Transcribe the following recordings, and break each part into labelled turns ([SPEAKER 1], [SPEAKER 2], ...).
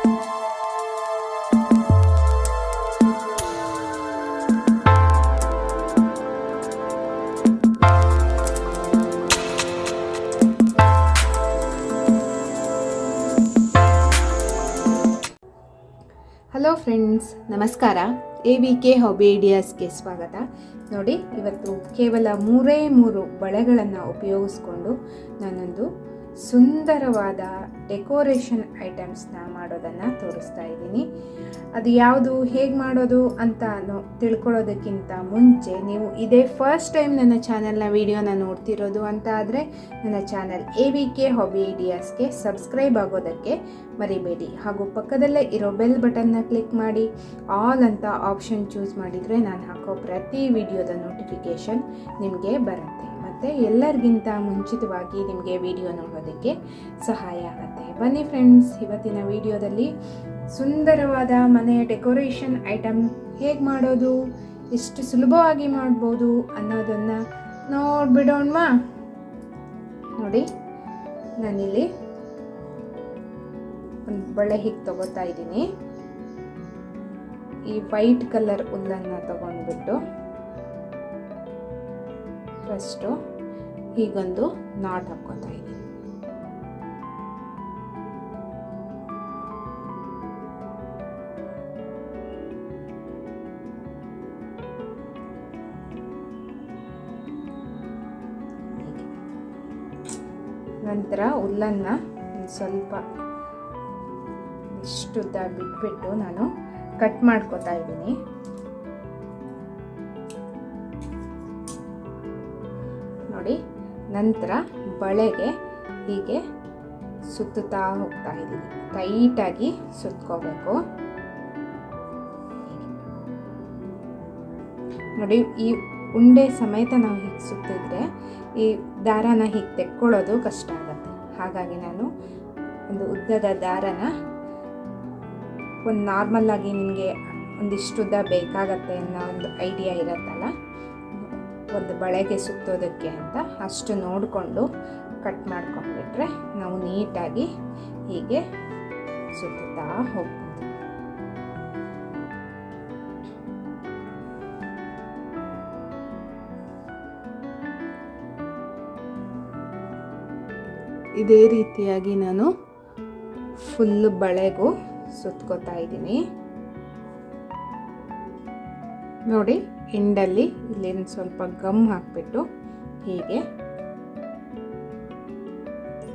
[SPEAKER 1] Hello friends ನಮಸ್ಕಾರ. A V K hobby ಐಡಿಯಾಸ್ಗೆ ಸ್ವಾಗತ. ನೋಡಿ, ಇವತ್ತು ಕೇವಲ ಮೂರೇ ಮೂರು ಬಳೆಗಳನ್ನು ಉಪಯೋಗಿಸ್ಕೊಂಡು ನಾನೊಂದು ಸುಂದರವಾದ ಡೆಕೋರೇಷನ್ ಐಟಮ್ಸ್ನ ಮಾಡೋದನ್ನು ತೋರಿಸ್ತಾ ಇದ್ದೀನಿ. ಅದು ಯಾವುದು, ಹೇಗೆ ಮಾಡೋದು ಅಂತ ತಿಳ್ಕೊಳ್ಳೋದಕ್ಕಿಂತ ಮುಂಚೆ ನೀವು ಇದೇ ಫಸ್ಟ್ ಟೈಮ್ ನನ್ನ ಚಾನೆಲ್ನ ವಿಡಿಯೋನ ನೋಡ್ತಿರೋದು ಅಂತ ಆದರೆ ನನ್ನ channel A V K hobby ಐಡಿಯಾಸ್ಗೆ subscribe ಆಗೋದಕ್ಕೆ ಮರಿಬೇಡಿ. ಹಾಗೂ ಪಕ್ಕದಲ್ಲೇ ಇರೋ ಬೆಲ್ ಬಟನ್ನ ಕ್ಲಿಕ್ ಮಾಡಿ. ಆಲ್ ಅಂತ ಆಪ್ಷನ್ ಚೂಸ್ ಮಾಡಿದರೆ ನಾನು ಹಾಕೋ ಪ್ರತಿ ವಿಡಿಯೋದ ನೋಟಿಫಿಕೇಷನ್ ನಿಮಗೆ ಬರುತ್ತೆ. ಮತ್ತು ಎಲ್ಲರಿಗಿಂತ ಮುಂಚಿತವಾಗಿ ನಿಮಗೆ ವಿಡಿಯೋ ನೋಡೋದಕ್ಕೆ ಸಹಾಯ ಆಗುತ್ತೆ. ಬನ್ನಿ ಫ್ರೆಂಡ್ಸ್ ಇವತ್ತಿನ ವಿಡಿಯೋದಲ್ಲಿ ಸುಂದರವಾದ ಮನೆಯ ಡೆಕೋರೇಷನ್ ಐಟಮ್ ಹೇಗೆ ಮಾಡೋದು, ಎಷ್ಟು ಸುಲಭವಾಗಿ ಮಾಡ್ಬೋದು ಅನ್ನೋದನ್ನು ನೋಡ್ಬಿಡೋಣವಾ? ನೋಡಿ, ನಾನಿಲ್ಲಿ ಒಂದು ಬಳೆ ಹೀಗೆ ತಗೋತಾ ಇದ್ದೀನಿ. ಈ ವೈಟ್ ಕಲರ್ ಹುಲ್ಲನ್ನು ತಗೊಂಡ್ಬಿಟ್ಟು ಫಸ್ಟು ಹೀಗೊಂದು ನಾಟ್ ಹಾಕ್ಕೋತಾ ಇದ್ದೀನಿ. ನಂತರ ಹುಲ್ಲನ್ನು ಸ್ವಲ್ಪ ಇಷ್ಟುದ್ದ ಬಿಟ್ಬಿಟ್ಟು ನಾನು ಕಟ್ ಮಾಡ್ಕೋತಾ ಇದ್ದೀನಿ ನಂತರ ಬಳೆಗೆ ಹೀಗೆ ಸುತ್ತುತ್ತಾ ಹೋಗ್ತಾ ಇದ್ದೀವಿ. ಟೈಟಾಗಿ ಸುತ್ಕೋಬೇಕು. ನೋಡಿ, ಈ ಉಂಡೆ ಸಮೇತ ನಾವು ಹೀಗೆ ಸುತ್ತಿದ್ರೆ ಈ ದಾರಾನ ಹೀಗೆ ತೆಕ್ಕೊಳ್ಳೋದು ಕಷ್ಟ ಆಗುತ್ತೆ. ಹಾಗಾಗಿ ನಾನು ಒಂದು ಉದ್ದದ ದಾರನ ಒಂದು ನಾರ್ಮಲ್ ಆಗಿ ನಿಮಗೆ ಒಂದಿಷ್ಟು ಉದ್ದ ಬೇಕಾಗತ್ತೆ ಅನ್ನೋ ಒಂದು ಐಡಿಯಾ ಇರತ್ತಲ್ಲ? ಒಂದು ಬಳೆಗೆ ಸುತ್ತೋದಕ್ಕೆ ಅಂತ ಅಷ್ಟು ನೋಡಿಕೊಂಡು ಕಟ್ ಮಾಡ್ಕೊಂಡ್ಬಿಟ್ರೆ ನಾವು ನೀಟಾಗಿ ಹೀಗೆ ಸುತ್ತುತ್ತಾ ಹೋಗ್ಬೋದು. ಇದೇ ರೀತಿಯಾಗಿ ನಾನು ಫುಲ್ ಬಳೆಗೂ ಸುತ್ಕೋತಾ ಇದ್ದೀನಿ. ನೋಡಿ ಎಂಡಲ್ಲಿ ಇಲ್ಲಿ ಸ್ವಲ್ಪ ಗಮ್ ಹಾಕಿಬಿಟ್ಟು ಹೀಗೆ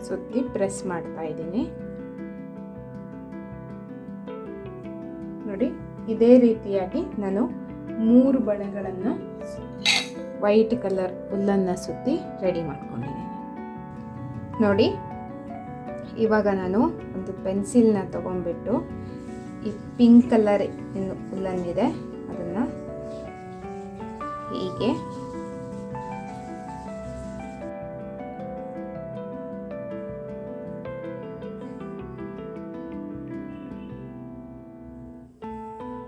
[SPEAKER 1] ಸುತ್ತಿ ಪ್ರೆಸ್ ಮಾಡ್ತಾ ಇದ್ದೀನಿ. ನೋಡಿ, ಇದೇ ರೀತಿಯಾಗಿ ನಾನು ಮೂರು ಬಳೆಗಳನ್ನು ವೈಟ್ ಕಲರ್ ಹುಲ್ಲನ್ನು ಸುತ್ತಿ ರೆಡಿ ಮಾಡ್ಕೊಂಡಿದ್ದೀನಿ. ನೋಡಿ, ಇವಾಗ ನಾನು ಒಂದು ಪೆನ್ಸಿಲ್ನ ತೊಗೊಂಡ್ಬಿಟ್ಟು ಈ ಪಿಂಕ್ ಕಲರ್ ಹುಲ್ಲನ್ನಿದೆ, ಅದನ್ನು ಹೀಗೆ.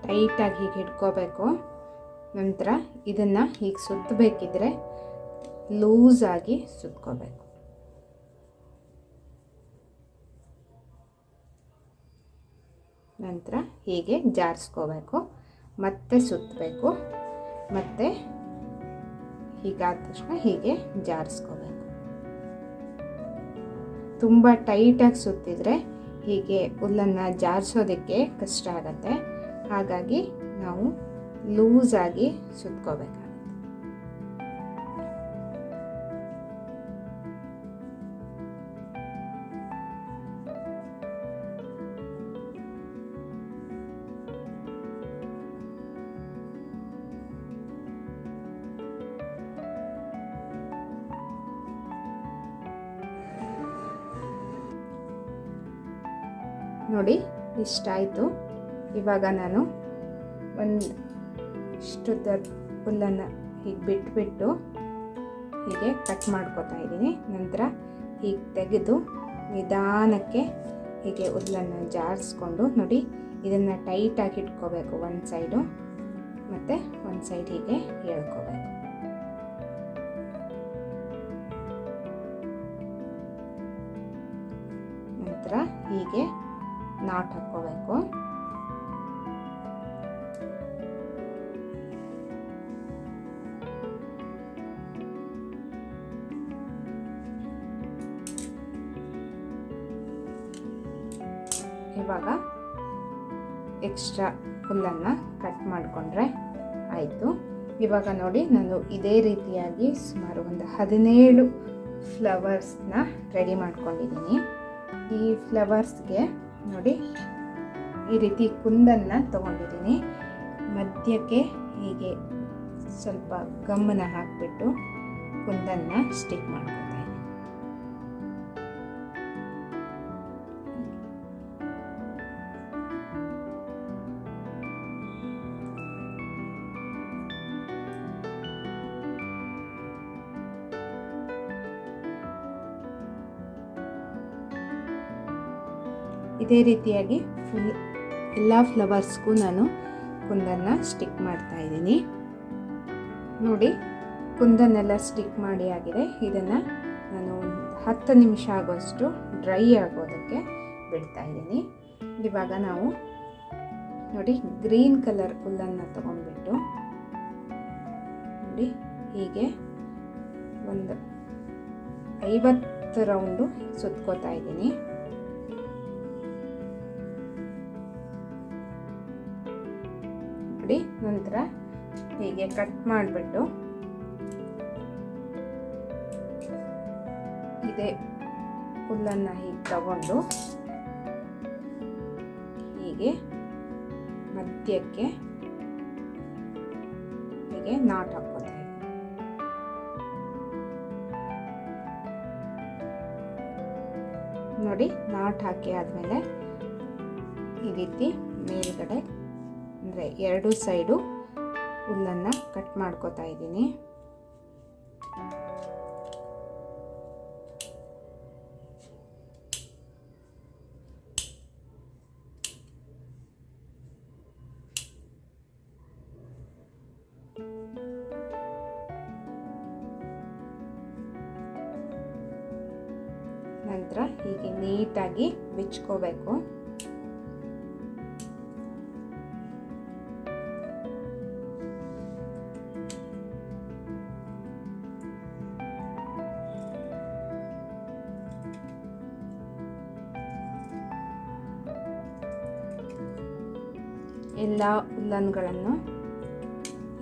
[SPEAKER 1] ಟೈಟಾಗಿ ಹೀಗೆ ಹಿಡ್ಕೋಬೇಕು ನಂತರ ಇದನ್ನು ಹೀಗೆ ಸುತ್ತಬೇಕಿದ್ರೆ ಲೂಸಾಗಿ ಸುತ್ಕೋಬೇಕು. ನಂತರ ಹೀಗೆ ಜಾರಿಸ್ಕೋಬೇಕು. ಮತ್ತೆ ಸುತ್ತಬೇಕು. ಮತ್ತೆ ಹೀಗಾದ ತಕ್ಷಣ ಹೀಗೆ ಜಾರಿಸ್ಕೋಬೇಕು. ತುಂಬ ಟೈಟಾಗಿ ಸುತ್ತಿದ್ರೆ ಹೀಗೆ ಹುಲ್ಲನ್ನು ಜಾರಿಸೋದಕ್ಕೆ ಕಷ್ಟ ಆಗತ್ತೆ. ಹಾಗಾಗಿ ನಾವು ಲೂಸಾಗಿ ಸುತ್ಕೋಬೇಕಾಗುತ್ತೆ. ನೋಡಿ ಇಷ್ಟಾಯಿತು ಇವಾಗ ನಾನು ಒಂದು ಇಷ್ಟು ಹುಲ್ಲನ್ನು ಹೀಗೆ ಬಿಟ್ಬಿಟ್ಟು ಹೀಗೆ ಕಟ್ ಮಾಡ್ಕೊತಾ ಇದ್ದೀನಿ. ನಂತರ ಹೀಗೆ ತೆಗೆದು ನಿಧಾನಕ್ಕೆ ಹೀಗೆ ಹುಲ್ಲನ್ನು ಜಾರಿಸ್ಕೊಂಡು ನೋಡಿ, ಇದನ್ನು ಟೈಟಾಗಿ ಇಟ್ಕೋಬೇಕು ಒಂದು ಸೈಡು ಮತ್ತು ಒಂದು ಸೈಡ್ ಹೀಗೆ ಹೇಳ್ಕೋಬೇಕು ನಂತರ ಹೀಗೆ ನಾಟ್ ಹಾಕ್ಕೋಬೇಕು. ಇವಾಗ ಎಕ್ಸ್ಟ್ರಾ ಹುಲ್ಲನ್ನು ಕಟ್ ಮಾಡಿಕೊಂಡ್ರೆ ಆಯಿತು. ಇವಾಗ ನೋಡಿ ನಾನು ಇದೇ ರೀತಿಯಾಗಿ ಸುಮಾರು ಒಂದು ಹದಿನೇಳು ಫ್ಲವರ್ಸ್ನ ರೆಡಿ ಮಾಡ್ಕೊಂಡಿದ್ದೀನಿ. ಈ ಫ್ಲವರ್ಸ್ಗೆ ನೋಡಿ ಈ ರೀತಿ ಕುಂದನ್ನು ತಗೊಂಡಿದ್ದೀನಿ. ಮಧ್ಯಕ್ಕೆ ಹೀಗೆ ಸ್ವಲ್ಪ ಗಮ್ಮನ ಹಾಕಿಬಿಟ್ಟು ಕುಂದನ್ನು ಸ್ಟಿಕ್ ಮಾಡ್ಕೊತಾ ಇದೇ ರೀತಿಯಾಗಿ ಫುಲ್ ಎಲ್ಲ ಫ್ಲವರ್ಸ್ಗೂ ನಾನು ಕುಂದನ್ನು ಸ್ಟಿಕ್ ಮಾಡ್ತಾ ಇದ್ದೀನಿ. ನೋಡಿ, ಕುಂದನ್ನೆಲ್ಲ ಸ್ಟಿಕ್ ಮಾಡಿ ಆಗಿದೆ. ಇದನ್ನು ನಾನು ಹತ್ತು ನಿಮಿಷ ಆಗೋಷ್ಟು ಡ್ರೈ ಆಗೋದಕ್ಕೆ ಬಿಡ್ತಾ ಇದ್ದೀನಿ. ಇವಾಗ ನಾವು ನೋಡಿ ಗ್ರೀನ್ ಕಲರ್ ಹುಲ್ಲನ್ನು ತಗೊಂಡ್ಬಿಟ್ಟು ನೋಡಿ, ಹೀಗೆ ಒಂದು ಐವತ್ತು ರೌಂಡು ಸುತ್ಕೋತಾ ಇದ್ದೀನಿ. ನಂತರ ಹೀಗೆ ಕಟ್ ಮಾಡಿಬಿಟ್ಟು ಇದೇ ಹುಲ್ಲನ್ನು ಹೀಗೆ ತಗೊಂಡು ಹೀಗೆ ಮಧ್ಯಕ್ಕೆ ಹೀಗೆ ನಾಟ್ ಹಾಕೋತಾ ನೋಡಿ ನಾಟ್ ಹಾಕಿ ಆದಮೇಲೆ ಈ ರೀತಿ ಮೇಲ್ಗಡೆ ಅಂದರೆ ಎರಡು ಸೈಡು ಹುಲ್ಲನ್ನು ಕಟ್ ಮಾಡ್ಕೋತಾ ಇದ್ದೀನಿ. ನಂತರ ಹೀಗೆ ನೀಟಾಗಿ ಬಿಚ್ಕೋಬೇಕು. ಉಲ್ಲನ್ಗಳನ್ನು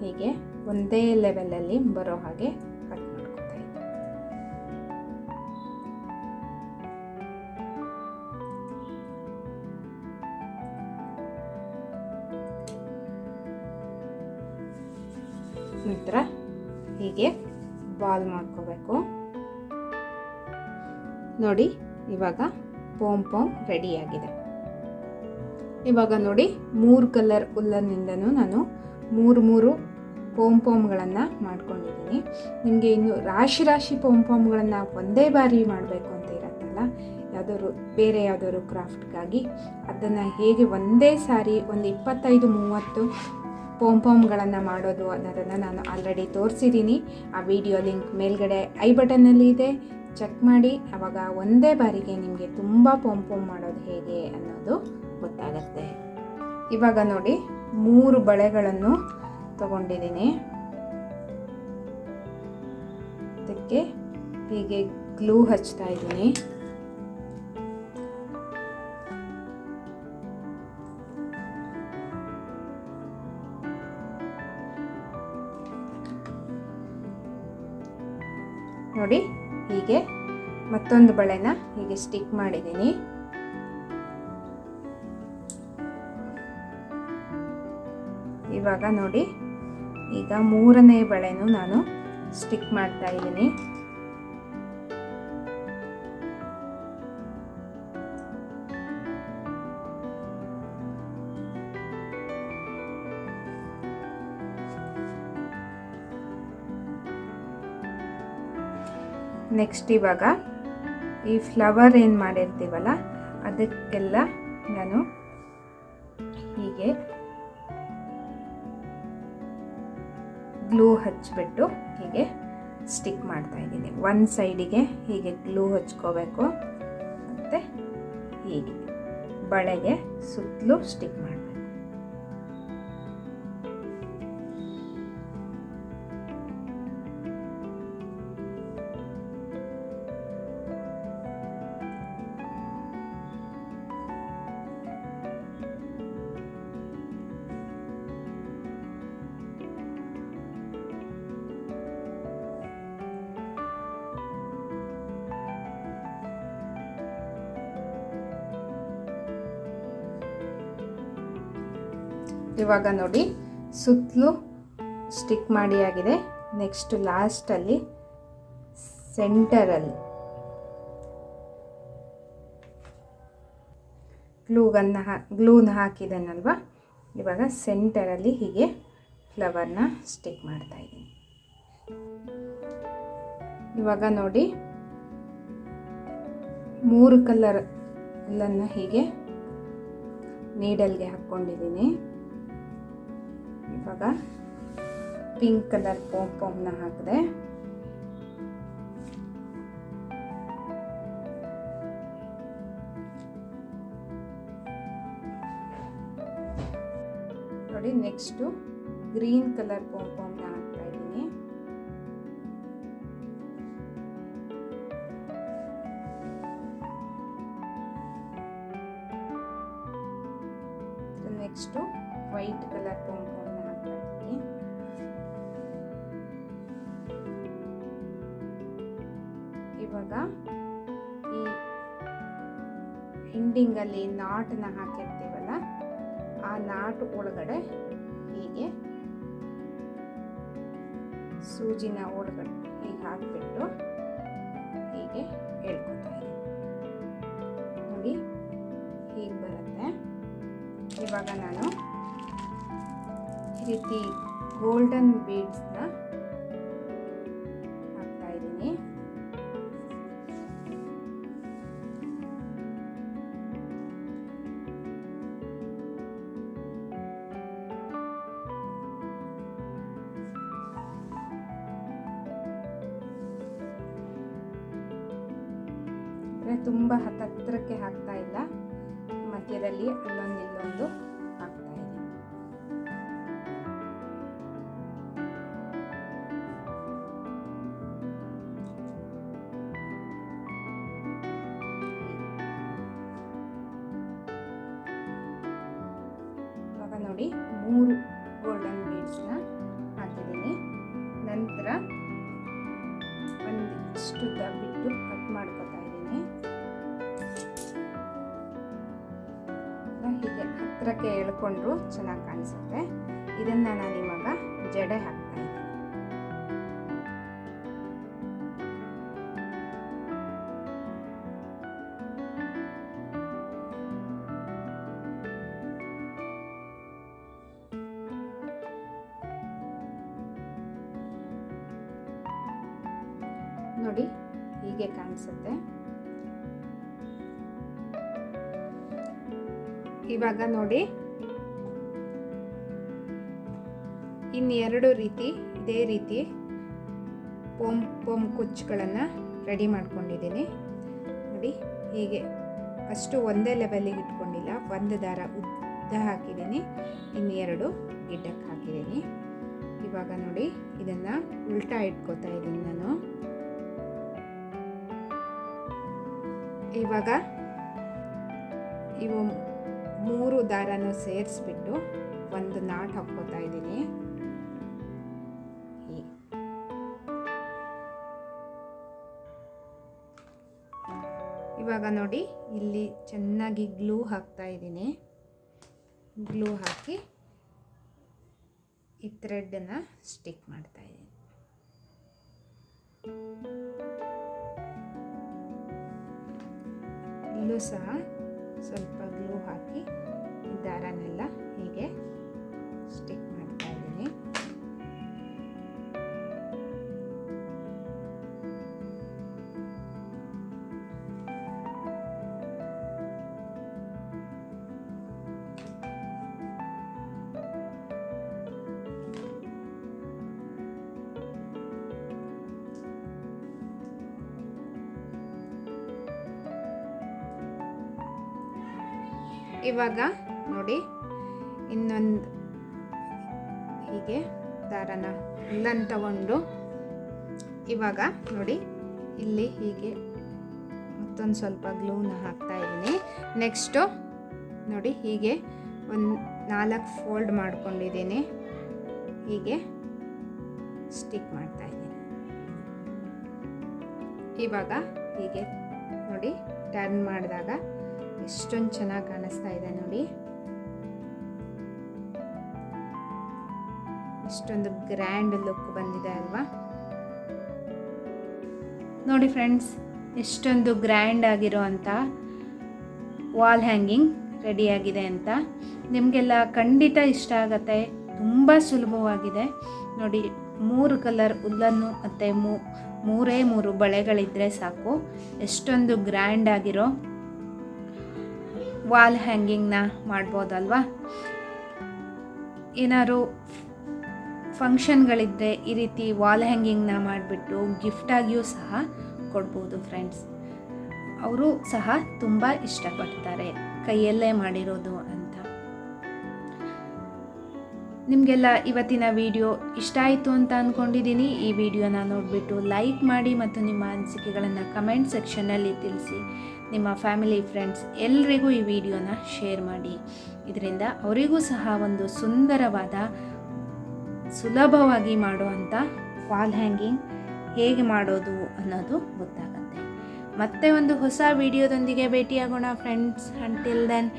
[SPEAKER 1] ಹೀಗೆ ಒಂದೇ ಲೆವೆಲಲ್ಲಿ ಬರೋ ಹಾಗೆ ಕಟ್ ಮಾಡ್ಕೊತಾ ಇದ್ದೀನಿ ನಂತರ ಹೀಗೆ ಬಾಲ್ ಮಾಡ್ಕೋಬೇಕು. ನೋಡಿ, ಇವಾಗ ಪೋಮ್ ಪೋಮ್ ರೆಡಿಯಾಗಿದೆ ಇವಾಗ ನೋಡಿ ಮೂರು ಕಲರ್ ಉಲ್ಲನ್ನಿಂದನೂ ನಾನು ಮೂರು ಮೂರು ಪೋಮ್ ಪೋಮ್ಗಳನ್ನು ಮಾಡ್ಕೊಂಡಿದ್ದೀನಿ. ನಿಮಗೆ ಇನ್ನು ರಾಶಿ ರಾಶಿ ಪೋಮ್ ಪೋಮ್ಗಳನ್ನು ಒಂದೇ ಬಾರಿ ಮಾಡಬೇಕು ಅಂತ ಇರತ್ತಲ್ಲ, ಯಾವುದಾದ್ರು ಬೇರೆ ಯಾವುದಾದ್ರು ಕ್ರಾಫ್ಟ್ಗಾಗಿ ಅದನ್ನು ಹೇಗೆ ಒಂದೇ ಸಾರಿ ಒಂದು ಇಪ್ಪತ್ತೈದು ಮೂವತ್ತು ಪೋಮ್ ಪೋಮ್ಗಳನ್ನು ಮಾಡೋದು ಅನ್ನೋದನ್ನು ನಾನು ಆಲ್ರೆಡಿ ತೋರಿಸಿದ್ದೀನಿ. ಆ ವಿಡಿಯೋ ಲಿಂಕ್ ಮೇಲ್ಗಡೆ ಐ ಬಟನ್ನಲ್ಲಿ ಇದೆ. ಚೆಕ್ ಮಾಡಿ ಆವಾಗ ಒಂದೇ ಬಾರಿಗೆ ನಿಮಗೆ ತುಂಬ ಪೋಮ್ ಪೋಮ್ ಮಾಡೋದು ಹೇಗೆ ಅನ್ನೋದು ಗೊತ್ತಾಗತ್ತೆ. ಇವಾಗ ನೋಡಿ, ಮೂರು ಬಳೆಗಳನ್ನು ತಗೊಂಡಿದ್ದೀನಿ. ಅದಕ್ಕೆ ಹೀಗೆ ಗ್ಲೂ ಹಚ್ತಾ ಇದ್ದೀನಿ. ನೋಡಿ, ಹೀಗೆ ಮತ್ತೊಂದು ಬಳೆನ ಹೀಗೆ ಸ್ಟಿಕ್ ಮಾಡಿದ್ದೀನಿ. ಇವಾಗ ನೋಡಿ, ಈಗ ಮೂರನೇ ಬಳೆನೂ ನಾನು ಸ್ಟಿಕ್ ಮಾಡ್ತಾ ಇದ್ದೀನಿ. ನೆಕ್ಸ್ಟ್ ಇವಾಗ ಈ ಫ್ಲವರ್ ಏನು ಮಾಡಿರ್ತೀವಲ್ಲ, ಅದಕ್ಕೆಲ್ಲ ನಾನು ಗ್ಲೂ ಹಚ್ಚಿಬಿಟ್ಟು ಹೀಗೆ ಸ್ಟಿಕ್ ಮಾಡ್ತಾ ಇದ್ದೀನಿ. ಒಂದು ಸೈಡಿಗೆ ಹೀಗೆ ಗ್ಲೂ ಹಚ್ಕೋಬೇಕು. ಮತ್ತು ಹೀಗೆ ಬಳೆಗೆ ಸುತ್ತಲೂ ಸ್ಟಿಕ್ ಮಾಡಬೇಕು. ಇವಾಗ ನೋಡಿ, ಸುತ್ತಲೂ ಸ್ಟಿಕ್ ಮಾಡಿ ಆಗಿದೆ. ನೆಕ್ಸ್ಟ್ ಲಾಸ್ಟಲ್ಲಿ ಸೆಂಟರಲ್ಲಿ ಗ್ಲೂಗನ್ನು ಹಾ ಗ್ಲೂನ ಹಾಕಿದ್ದೇನಲ್ವ ಇವಾಗ ಸೆಂಟರಲ್ಲಿ ಹೀಗೆ ಫ್ಲವರ್ನ ಸ್ಟಿಕ್ ಮಾಡ್ತಾ ಇದ್ದೀನಿ. ಇವಾಗ ನೋಡಿ, ಮೂರು ಕಲರ್ ಅಲ್ಲನ್ನು ಹೀಗೆ ನೀಡಲ್ಗೆ ಹಾಕ್ಕೊಂಡಿದ್ದೀನಿ. ಇವಾಗ ಪಿಂಕ್ ಕಲರ್ ಪೋಮ್ ಪೋಮ್ನ ಹಾಕಿದೆ. ನೋಡಿ ನೆಕ್ಸ್ಟು ಗ್ರೀನ್ ಕಲರ್ ಪೋಮ್ ಪೋಮ್ನ ಹಾಕ್ತಾ ಇದ್ದೀನಿ. ನೆಕ್ಸ್ಟು ವೈಟ್ ಕಲರ್ ಪೋಮ್ ಪೋಮ್ನ ಇವಾಗ ಈ ಎಂಡಿಂಗಲ್ಲಿ ನಾಟನ್ನ ಹಾಕಿರ್ತೀವಲ್ಲ, ಆ ನಾಟ್ ಒಳಗಡೆ ಹೀಗೆ ಸೂಜಿನ ಒಳಗಡೆ ಹೀಗೆ ಹಾಕಿಬಿಟ್ಟು ಹೀಗೆ ಹೇಳ್ಕೊತಾ ನೋಡಿ, ಹೀಗೆ ಬರುತ್ತೆ. ಇವಾಗ ನಾನು ರೀತಿ ಗೋಲ್ಡನ್ ಬೀಡ್ಸ್ನ ಹಾಕ್ತಾ ಇದ್ದೀನಿ. ತುಂಬ ಹತ್ತತ್ರಕ್ಕೆ ಹಾಕ್ತಾ ಇಲ್ಲ. ಮಧ್ಯದಲ್ಲಿ ನೋಡಿ, ಮೂರು ಗೋಲ್ಡನ್ ಬೀಡ್ಸ್ನ ಹಾಕಿದ್ದೀನಿ. ನಂತರ ಒಂದಿಷ್ಟು ಬಿಟ್ಟು ಕಟ್ ಮಾಡ್ಕೊತಾ ಇದ್ದೀನಿ. ಹೀಗೆ ಹತ್ತಿರಕ್ಕೆ ಎಳ್ಕೊಂಡ್ರು ಚೆನ್ನಾಗಿ ಕಾಣಿಸುತ್ತೆ. ಇದನ್ನು ನಾನು ಇವಾಗ ಜಡೆ ಹಾಕ್ತಾ ನೋಡಿ ಹೀಗೆ ಕಾಣಿಸುತ್ತೆ. ಇವಾಗ ನೋಡಿ. ಇನ್ನೆರಡು ರೀತಿ, ಇದೇ ರೀತಿ ಪೋಮ್ ಪೋಮ್ ಕುಚ್ಚುಗಳನ್ನು ರೆಡಿ ಮಾಡ್ಕೊಂಡಿದ್ದೀನಿ. ನೋಡಿ ಹೀಗೆ ಅಷ್ಟು ಒಂದೇ ಲೆವೆಲಿಗೆ ಇಟ್ಕೊಂಡಿಲ್ಲ, ಒಂದು ದಾರ ಉದ್ದ ಹಾಕಿದ್ದೀನಿ, ಇನ್ನೆರಡು ಗಿಡ್ಡಕ್ಕೆ ಹಾಕಿದ್ದೀನಿ. ಇವಾಗ ನೋಡಿ ಇದನ್ನು ಉಲ್ಟಾ ಇಟ್ಕೋತಾ ಇದ್ದೀನಿ ನಾನು. ಇವಾಗ ಇವು ಮೂರು ದಾರನೂ ಸೇರಿಸ್ಬಿಟ್ಟು ಒಂದು ನಾಟ್ ಹಾಕ್ಕೋತಾ ಇದ್ದೀನಿ. ಇವಾಗ ನೋಡಿ, ಇಲ್ಲಿ ಚೆನ್ನಾಗಿ ಗ್ಲೂ ಹಾಕ್ತಾ ಇದ್ದೀನಿ. ಗ್ಲೂ ಹಾಕಿ ಈ ಥ್ರೆಡ್ಡನ್ನು ಸ್ಟಿಕ್ ಮಾಡ್ತಾ ಇದ್ದೀನಿ. ಇಲ್ಲೂ ಸಹ ಸ್ವಲ್ಪ ಗ್ಲೂ ಹಾಕಿ ದಾರನೆಲ್ಲ ಹೀಗೆ ಸ್ಟಿಕ್ ಇವಾಗ ನೋಡಿ, ಇನ್ನೊಂದು ಹೀಗೆ ದಾರನ ಇಲ್ಲನ್ನು ತಗೊಂಡು ಇವಾಗ ನೋಡಿ, ಇಲ್ಲಿ ಹೀಗೆ ಮತ್ತೊಂದು ಸ್ವಲ್ಪ ಗ್ಲೂನ ಹಾಕ್ತಾ ಇದ್ದೀನಿ. ನೆಕ್ಸ್ಟು ನೋಡಿ ಹೀಗೆ ಒಂದು ನಾಲ್ಕು ಫೋಲ್ಡ್ ಮಾಡ್ಕೊಂಡಿದ್ದೀನಿ. ಹೀಗೆ ಸ್ಟಿಕ್ ಮಾಡ್ತಾ ಇದ್ದೀನಿ. ಇವಾಗ ಹೀಗೆ ನೋಡಿ ಟರ್ನ್ ಮಾಡಿದಾಗ ಎಷ್ಟೊಂದು ಚೆನ್ನಾಗಿ ಕಾಣಿಸ್ತಾ ಇದೆ ನೋಡಿ. ಎಷ್ಟೊಂದು ಗ್ರ್ಯಾಂಡ್ ಲುಕ್ ಬಂದಿದೆ ಅಲ್ವಾ? ನೋಡಿ ಫ್ರೆಂಡ್ಸ್ ಎಷ್ಟೊಂದು ಗ್ರ್ಯಾಂಡ್ ಆಗಿರೋ ಅಂಥ ವಾಲ್ ಹ್ಯಾಂಗಿಂಗ್ ರೆಡಿಯಾಗಿದೆ ಅಂತ. ನಿಮಗೆಲ್ಲ ಖಂಡಿತ ಇಷ್ಟ ಆಗತ್ತೆ, ತುಂಬ ಸುಲಭವಾಗಿದೆ. ನೋಡಿ, ಮೂರು ಕಲರ್ ಉಲ್ಲನ್ನು ಮತ್ತು ಮೂರೇ ಮೂರು ಬಳೆಗಳಿದ್ದರೆ ಸಾಕು. ಎಷ್ಟೊಂದು ಗ್ರ್ಯಾಂಡ್ ಆಗಿರೋ ವಾಲ್ ಹ್ಯಾಂಗಿಂಗ್ನ ಮಾಡ್ಬೋದಲ್ವಾ? ಏನಾದ್ರು ಫಂಕ್ಷನ್ಗಳಿದ್ದರೆ ಈ ರೀತಿ ವಾಲ್ ಹ್ಯಾಂಗಿಂಗ್ನ ಮಾಡಿಬಿಟ್ಟು ಗಿಫ್ಟಾಗಿಯೂ ಸಹ ಕೊಡ್ಬೋದು ಫ್ರೆಂಡ್ಸ್ ಅವರು ಸಹ ತುಂಬ ಇಷ್ಟಪಡ್ತಾರೆ ಕೈಯಲ್ಲೇ ಮಾಡಿರೋದು ಅಂತ. ನಿಮಗೆಲ್ಲ ಇವತ್ತಿನ ವಿಡಿಯೋ ಇಷ್ಟ ಆಯಿತು ಅಂತ ಅಂದ್ಕೊಂಡಿದ್ದೀನಿ ಈ ವಿಡಿಯೋನ ನೋಡಿಬಿಟ್ಟು ಲೈಕ್ ಮಾಡಿ ಮತ್ತು ನಿಮ್ಮ ಅನಿಸಿಕೆಗಳನ್ನು ಕಮೆಂಟ್ ಸೆಕ್ಷನ್ನಲ್ಲಿ ತಿಳಿಸಿ. ನಿಮ್ಮ ಫ್ಯಾಮಿಲಿ ಫ್ರೆಂಡ್ಸ್ ಎಲ್ರಿಗೂ ಈ ವಿಡಿಯೋನ ಶೇರ್ ಮಾಡಿ. ಇದರಿಂದ ಅವರಿಗೂ ಸಹ ಒಂದು ಸುಂದರವಾದ, ಸುಲಭವಾಗಿ ಮಾಡುವಂಥ ವಾಲ್ ಹ್ಯಾಂಗಿಂಗ್ ಹೇಗೆ ಮಾಡೋದು ಅನ್ನೋದು ಗೊತ್ತಾಗುತ್ತೆ. ಮತ್ತೆ ಒಂದು ಹೊಸ ವಿಡಿಯೋದೊಂದಿಗೆ ಭೇಟಿಯಾಗೋಣ friends until then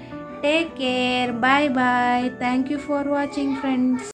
[SPEAKER 1] take care bye bye thank you for watching friends